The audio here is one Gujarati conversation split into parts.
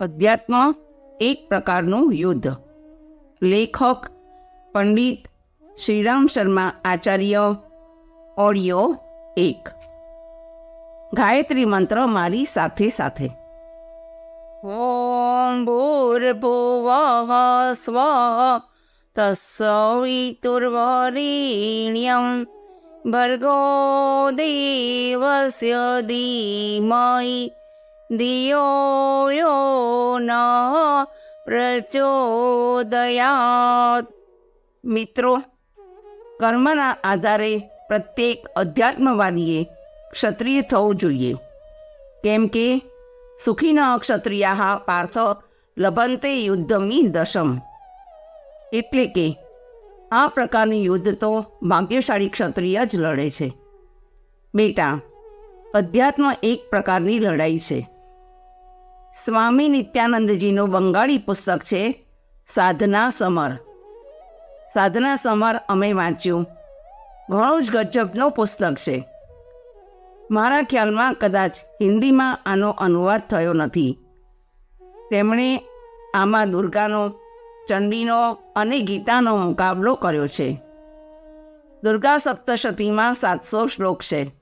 અધ્યાત્મ એક પ્રકારનું યુદ્ધ. લેખક, પંડિત શ્રીરામ શર્મા આચાર્ય, ઓડિયો એક. ગાયત્રી મંત્ર મારી સાથે સાથે. ઓમ ભૂર્ભુવ સ્વ તસ્સવિતુર્વરેણ્યં ભર્ગો દેવસ્ય ધીમહિ યો ન પ્રચોદયાત મિત્રો કર્મના આધારે પ્રત્યેક અધ્યાત્મવાદીએ ક્ષત્રિય થવું જોઈએ કેમ કે સુખીન ક્ષત્રિયા પાર્થ લભંતે યુદ્ધમી દશમ એટલે કે આ પ્રકારની યુદ્ધ તો ભાગ્યશાળી ક્ષત્રિય જ લડે છે બેટા અધ્યાત્મ એક પ્રકારની લડાઈ છે સ્વામી નિત્યાનંદજીનું બંગાળી પુસ્તક છે, સાધના સમર. સાધના સમર અમે વાંચ્યું. ઘણું જ ગજબનો પુસ્તક છે. મારા ખ્યાલમાં કદાચ હિન્દીમાં આનો અનુવાદ થયો નથી. તેમણે આમાં દુર્ગાનો, ચંડીનો અને ગીતાનો મુકાબલો કર્યો છે. દુર્ગા સપ્તશતીમાં સાતસો શ્લોક છે.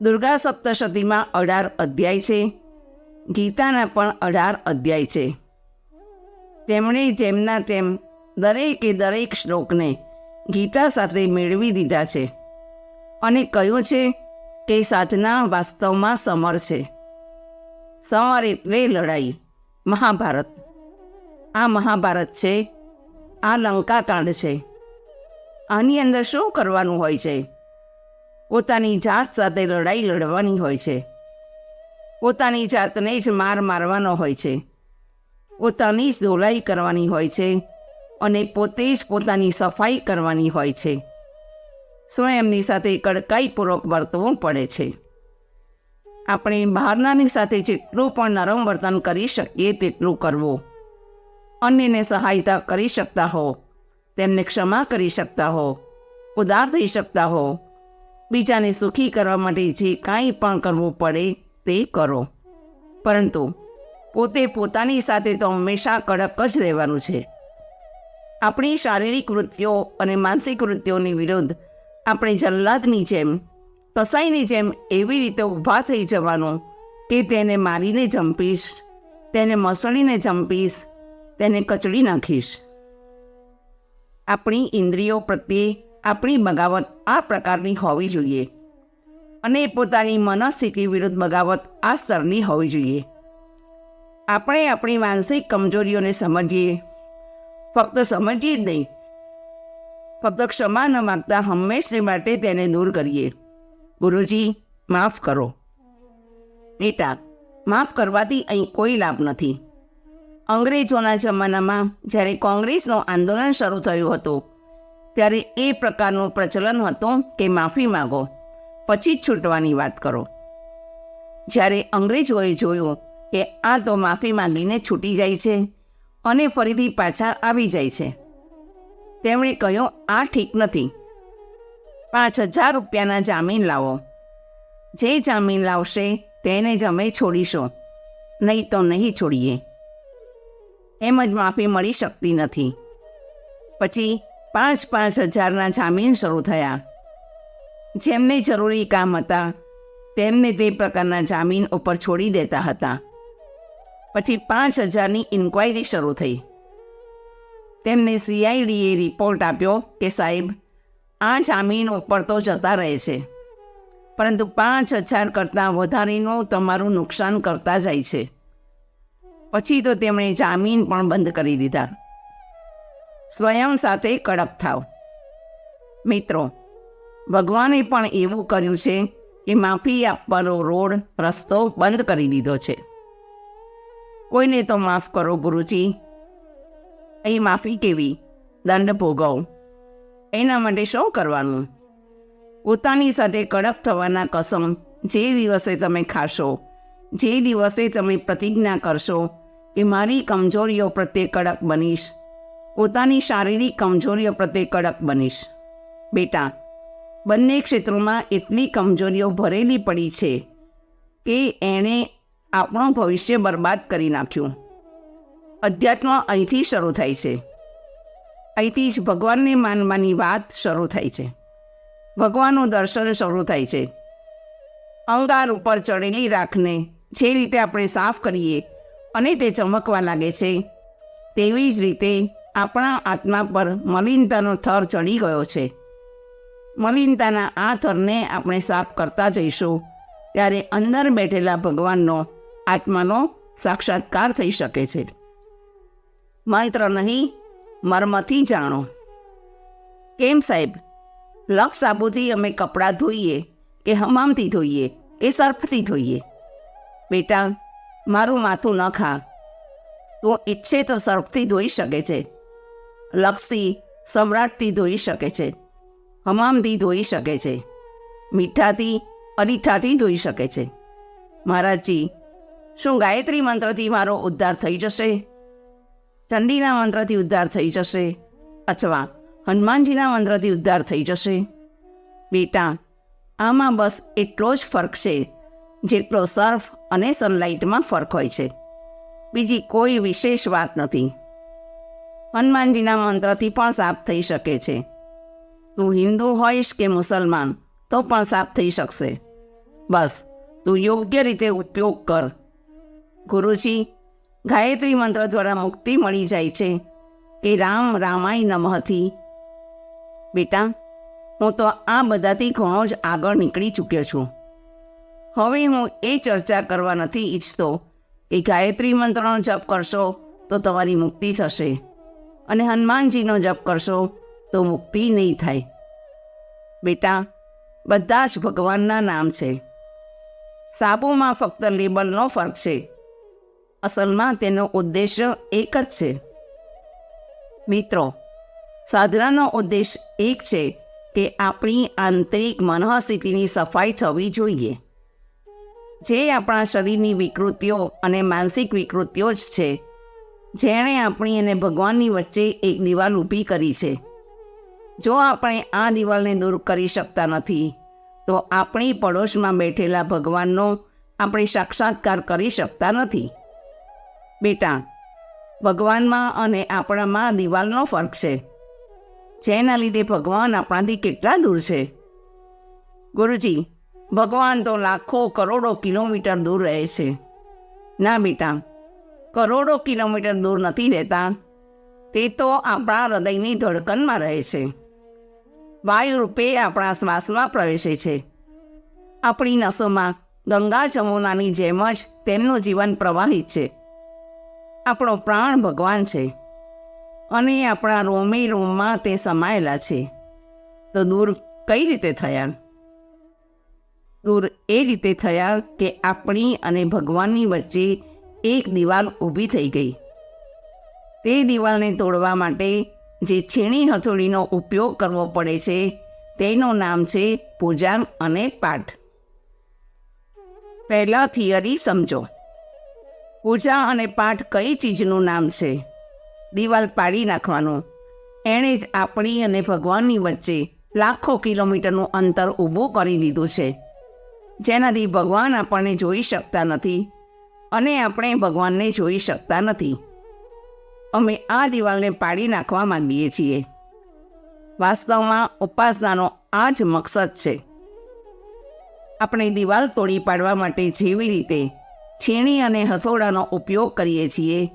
દુર્ગા સપ્તશતીમાં અઢાર અધ્યાય છે. ગીતાના પણ અઢાર અધ્યાય છે. તેમણે જેમના તેમ દરેકે દરેક શ્લોકને ગીતા સાથે મેળવી દીધા છે અને કહ્યું છે કે સાધના વાસ્તવમાં સમર છે. સમર એટલે લડાઈ. મહાભારત. આ મહાભારત છે. આ લંકાકાંડ છે. આની અંદર શું કરવાનું હોય છે? પોતાની જાત સાથે લડાઈ લડવાની હોય છે. પોતાની જાતને જ માર મારવાનો હોય છે. પોતાની જ ધોલાઈ કરવાની હોય છે અને પોતે જ પોતાની સફાઈ કરવાની હોય છે. સ્વયંની સાથે કડકાઈપૂર્વક વર્તવું પડે છે. આપણે બહારનાની સાથે જેટલું પણ નરમ વર્તન કરી શકીએ તેટલું કરવું. અન્યને સહાયતા કરી શકતા હો, તેમને ક્ષમા કરી શકતા હો, ઉદાર થઈ શકતા હો. બીજાને સુખી કરવા માટે જે કાંઈ પણ કરવું પડે તે કરો. પરંતુ પોતે પોતાની સાથે તો હંમેશા કડક જ રહેવાનું છે. આપણી શારીરિક વૃત્તિઓ અને માનસિક વૃત્તિઓની વિરુદ્ધ આપણે જલ્લાદની જેમ, કસાઈની જેમ એવી રીતે ઊભા થઈ જવાનું કે તેને મારીને જંપીશ, તેને મસળીને જંપીશ, તેને કચડી નાખીશ. આપણી ઇન્દ્રિયો પ્રત્યે આપણી બગાવત આ પ્રકારની હોવી જોઈએ. અને પોતાની મનસ્થિતિ વિરુદ્ધ બગાવત આ સ્તરની હોવી જોઈએ. આપણે આપણી માનસિક કમજોરીઓને સમજીએ. ફક્ત સમજીએ જ નહીં. ફક્ત ક્ષમા ન માગતા હંમેશને માટે તેને દૂર કરીએ. ગુરુજી, માફ કરો. બેટા માફ કરવાથી અહીં કોઈ લાભ નથી. અંગ્રેજોના જમાનામાં જ્યારે કોંગ્રેસનું આંદોલન શરૂ થયું હતું, ત્યારે એ પ્રકારનું પ્રચલન હતું કે માફી માગો. પછી જ છૂટવાની વાત કરો. જ્યારે અંગ્રેજોએ જોયું કે આ તો માફી માંગીને છૂટી જાય છે અને ફરીથી પાછા આવી જાય છે. તેમણે કહ્યું, આ ઠીક નથી. પાંચ હજાર રૂપિયાના જામીન લાવો. જે જામીન લાવશે તેને જ અમે છોડીશું. નહીં તો નહીં છોડીએ. એમ જ માફી મળી શકતી નથી. પછી પાંચ પાંચ હજારના જામીન શરૂ થયા. જેમને જરૂરી કામ હતા, તેમને તે પ્રકારના જામીન ઉપર છોડી દેતા હતા. પછી પાંચ હજારની ઇન્ક્વાયરી શરૂ થઈ. તેમને સીઆઈડીએ રિપોર્ટ આપ્યો કે, સાહેબ, આ જામીન ઉપર તો જતા રહે છે, પરંતુ પાંચ હજાર કરતાં વધારેનું તમારું નુકસાન કરતા જાય છે. પછી તો તેમણે જામીન પણ બંધ કરી દીધા. સ્વયં સાથે કડક થાવ. મિત્રો ભગવાને પણ એવું કર્યું છે કે માફી આપવાનો રોડ, રસ્તો બંધ કરી દીધો છે. કોઈને તો માફ કરો, ગુરુજી. અહીં માફી કેવી? દંડ ભોગવ. એના માટે શું કરવાનું? પોતાની સાથે કડક થવાના કસમ જે દિવસે તમે ખાશો, જે દિવસે તમે પ્રતિજ્ઞા કરશો કે મારી કમજોરીઓ પ્રત્યે કડક બનીશ, પોતાની શારીરિક કમજોરીઓ પ્રત્યે કડક બનીશ. બેટા બંને ક્ષેત્રોમાં એટલી કમજોરીઓ ભરેલી પડી છે કે એણે આપણું ભવિષ્ય બરબાદ કરી નાખ્યું. અધ્યાત્મ અહીંથી શરૂ થાય છે. અહીંથી જ ભગવાનને માનવાની વાત શરૂ થાય છે. ભગવાનનું દર્શન શરૂ થાય છે. અંગાર ઉપર ચડેલી રાખને જે રીતે આપણે સાફ કરીએ અને તે ચમકવા લાગે છે, તેવી જ રીતે આપણા આત્મા પર મલિનતાનો થર ચડી ગયો છે. મલિનતાના આ થરને આપણે સાફ કરતા જઈશું. ત્યારે અંદર બેઠેલા ભગવાનનો આત્માનો સાક્ષાત્કાર થઈ શકે છે. મંત્ર નહીં, મર્મથી જાણો. કેમ સાહેબ? લક્ષ સાબુથી અમે કપડાં ધોઈએ કે હમામથી ધોઈએ કે સર્ફથી ધોઈએ? બેટા, મારું માથું ન ખા. તું ઈચ્છે તો સર્ફથી ધોઈ શકે છે. લક્ષથી સમ્રાટથી ધોઈ શકે છે. હમામથી ધોઈ શકે છે. મીઠાથી અરીઠાથી ધોઈ શકે છે. મહારાજજી, શું ગાયત્રી મંત્રથી મારો ઉદ્ધાર થઈ જશે? ચંડીના મંત્રથી ઉદ્ધાર થઈ જશે અથવા હનુમાનજીના મંત્રથી ઉદ્ધાર થઈ જશે? બેટા, આમાં બસ એટલો જ ફરક છે, જેટલો સર્ફ અને સનલાઇટમાં ફરક હોય છે. બીજી કોઈ વિશેષ વાત નથી. હનુમાનજીના મંત્રથી પણ સાફ થઈ શકે છે. તું હિન્દુ હોઈશ કે મુસલમાન, તો પણ સાફ થઈ શકશે. બસ, તું યોગ્ય રીતે ઉપયોગ કર. ગુરુજી, ગાયત્રી મંત્ર દ્વારા મુક્તિ મળી જાય છે. એ રામ રામાય નમહથી બેટા, હું તો આ બધાથી ઘણો જ આગળ નીકળી ચૂક્યો છું. હવે હું એ ચર્ચા કરવા નથી ઈચ્છતો કે ગાયત્રી મંત્રનો જપ કરશો તો તમારી મુક્તિ થશે. અને હનુમાનજીનો જપ કરશો તો મુક્તિ નહીં થાય. બેટા, બધા જ ભગવાનના નામ છે. સાબુમાં ફક્ત લેબલનો ફરક છે. અસલમાં તેનો ઉદ્દેશ્ય એક જ છે. મિત્રો, સાધનાનો ઉદ્દેશ એક છે કે આપણી આંતરિક મનઃસ્થિતિની સફાઈ થવી જોઈએ. જે આપણા શરીરની વિકૃતિઓ અને માનસિક વિકૃતિઓ જ છે. જેણે આપણી અને ભગવાનની વચ્ચે એક દિવાલ ઊભી કરી છે. જો આપણે આ દિવાલને દૂર કરી શકતા નથી, તો આપણી પડોશમાં બેઠેલા ભગવાનનો આપણે સાક્ષાત્કાર કરી શકતા નથી. બેટા, ભગવાનમાં અને આપણામાં દિવાલનો ફરક છે. જેના લીધે ભગવાન આપણાથી કેટલા દૂર છે? ગુરુજી, ભગવાન તો લાખો કરોડો કિલોમીટર દૂર રહે છે. ના બેટા, કરોડો કિલોમીટર દૂર નથી રહેતા. તે તો આપણા હૃદયની ધડકનમાં રહે છે. વાયુ રૂપે આપણા શ્વાસમાં પ્રવેશે છે. આપણી નસોમાં ગંગા જમુનાની જેમ જ તેમનું જીવન પ્રવાહિત છે. આપણો પ્રાણ ભગવાન છે. અને આપણા રોમે રોમમાં તે સમાયેલા છે. તો દૂર કઈ રીતે થયા? દૂર એ રીતે થયા કે આપણી અને ભગવાનની વચ્ચે એક દિવાલ ઊભી થઈ ગઈ. તે દિવાલને તોડવા માટે જે છીણી હથોડીનો ઉપયોગ કરવો પડે છે, તેનું નામ છે પૂજા અને પાઠ. પહેલા થિયરી સમજો. પૂજા અને પાઠ કઈ ચીજનું નામ છે? દિવાલ પાડી નાખવાનું. એણે જ આપણી અને ભગવાનની વચ્ચે લાખો કિલોમીટરનું અંતર ઊભું કરી દીધું છે. જેનાથી ભગવાન આપણને જોઈ શકતા નથી અને આપણે ભગવાનને જોઈ શકતા નથી. અમે આ દિવાલને પાડી નાખવા માંગીએ છીએ. વાસ્તવમાં ઉપાસનાનો આ જ મકસદ છે. આપણે દિવાલ તોડી પાડવા માટે જેવી રીતે છીણી અને હથોડાનો ઉપયોગ કરીએ છીએ,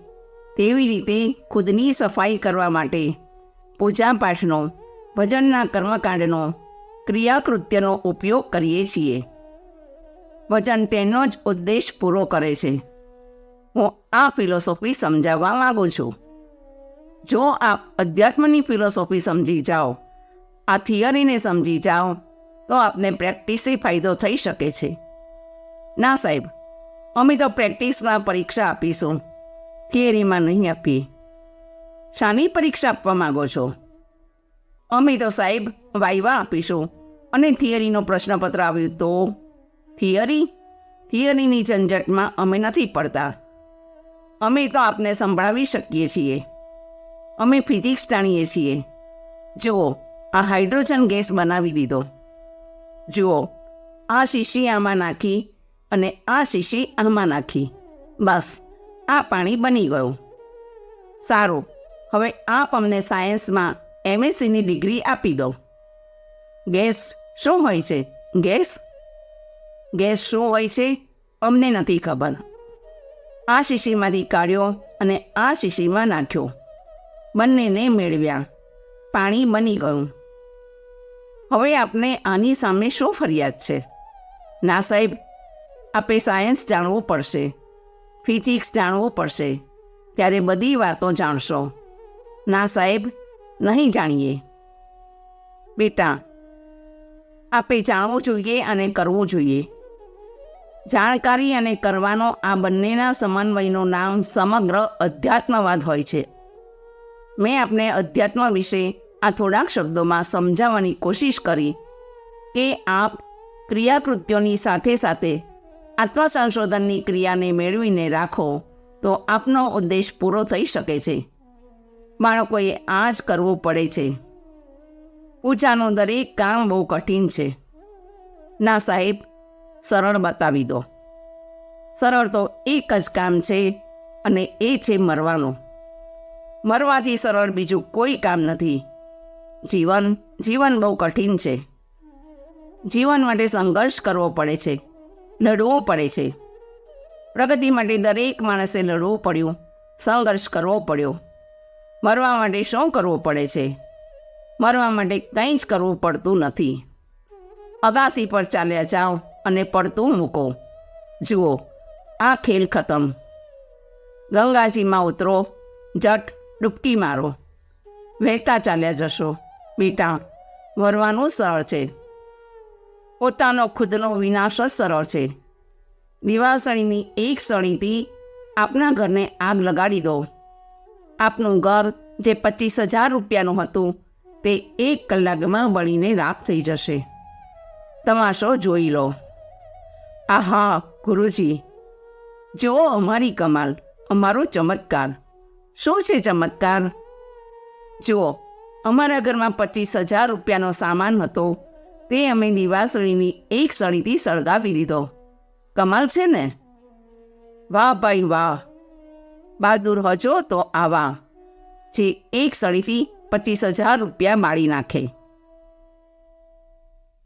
તેવી રીતે ખુદની સફાઈ કરવા માટે પૂજાપાઠનો, ભજનના કર્મકાંડનો, ક્રિયાકૃત્યનો ઉપયોગ કરીએ છીએ. વચન તેનો જ ઉદ્દેશ પૂરો કરે છે. હું આ ફિલોસોફી સમજાવવા માગું છું. જો આપ અધ્યાત્મની ફિલોસોફી સમજી જાઓ, આ થિયરીને સમજી જાઓ, તો આપને પ્રેક્ટિસે ફાયદો થઈ શકે છે. ના સાહેબ, અમે તો પ્રેક્ટિસમાં પરીક્ષા આપીશું. થિયરીમાં નહીં આપીએ. શાની પરીક્ષા આપવા માગો છો? અમે તો સાહેબ વાયવા આપીશું અને થિયરીનો પ્રશ્નપત્ર આવ્યું તો? થિયરી થિયરીની ઝંઝટમાં અમે નથી પડતા. અમે તો આપને સંભળાવી શકીએ છીએ. અમે ફિઝિક્સ જાણીએ છીએ. જુઓ, આ હાઇડ્રોજન ગેસ બનાવી દીધો. જુઓ, આ શીશી આમાં નાખી અને આ શીશી આમાં નાખી. બસ, આ પાણી બની ગયું. સારું, હવે આપ અમને સાયન્સમાં એમએસસીની ડિગ્રી આપી દો. ગેસ શું હોય છે? ગેસ? ગેસ શું હોય છે? અમને નથી ખબર. આ શીશીમાંથી કાઢ્યો અને આ શીશીમાં નાખ્યો. બંનેને મેળવ્યા. પાણી બની ગયું. હવે આપને આની સામે શું ફરિયાદ છે? ના સાહેબ, આપે સાયન્સ જાણવું પડશે. ફિઝિક્સ જાણવું પડશે. ત્યારે બધી વાતો જાણશો. ના સાહેબ, નહીં જાણીએ. બેટા, આપે જાણવું જોઈએ અને કરવું જોઈએ. જાણકારી અને કરવાનો આ બંનેના સમન્વયનું નામ સમગ્ર અધ્યાત્મવાદ હોય છે. મેં આપને અધ્યાત્મ વિશે આ થોડાક શબ્દોમાં સમજાવવાની કોશિશ કરી કે આપ ક્રિયાકૃત્યોની સાથે સાથે આત્મસંશોધનની ક્રિયાને મેળવીને રાખો તો આપનો ઉદ્દેશ પૂરો થઈ શકે છે. બાળકોએ આ જ કરવું પડે છે. પૂજાનું દરેક કામ બહુ કઠિન છે. ના સાહેબ, સરળ બતાવી દો. સરળ તો એક જ કામ છે અને એ છે મરવાનું. મરવાથી સરળ બીજું કોઈ કામ નથી. જીવન જીવન બહુ કઠિન છે. જીવન માટે સંઘર્ષ કરવો પડે છે. લડવું પડે છે. પ્રગતિ માટે દરેક માણસે લડવું પડ્યું. સંઘર્ષ કરવો પડ્યો. મરવા માટે શું કરવું પડે છે? મરવા માટે કંઈ જ કરવું પડતું નથી. અગાસી પર ચાલ્યા જાઓ અને પડતું મૂકો. જુઓ, આ ખેલ ખતમ. ગંગાજીમાં ઉતરો, જટ ડૂબકી મારો. વહેતા ચાલ્યા જશો, બેટા. વરવાનું સરળ છે. પોતાનો ખુદનો વિનાશ જ સરળ છે. દિવાસળીની એક સળીથી આપના ઘરને આગ લગાડી દો. આપનું ઘર જે પચીસ હજાર રૂપિયાનું હતું, તે એક કલાકમાં બળીને રાખ થઈ જશે. તમાશો જોઈ લો. આહા, ગુરુજી. જુઓ અમારી કમાલ, અમારો ચમત્કાર. શું છે ચમત્કાર? જુઓ, અમારા ઘરમાં પચીસ હજાર રૂપિયાનો સામાન હતો. તે અમે દિવાસળીની એક સળીથી સળગાવી દીધો કમાલ છે ને? વાહ ભાઈ વાહ. બહાદુર હજો તો આવા. જે એક સળીથી પચીસ હજાર રૂપિયા માળી નાખે.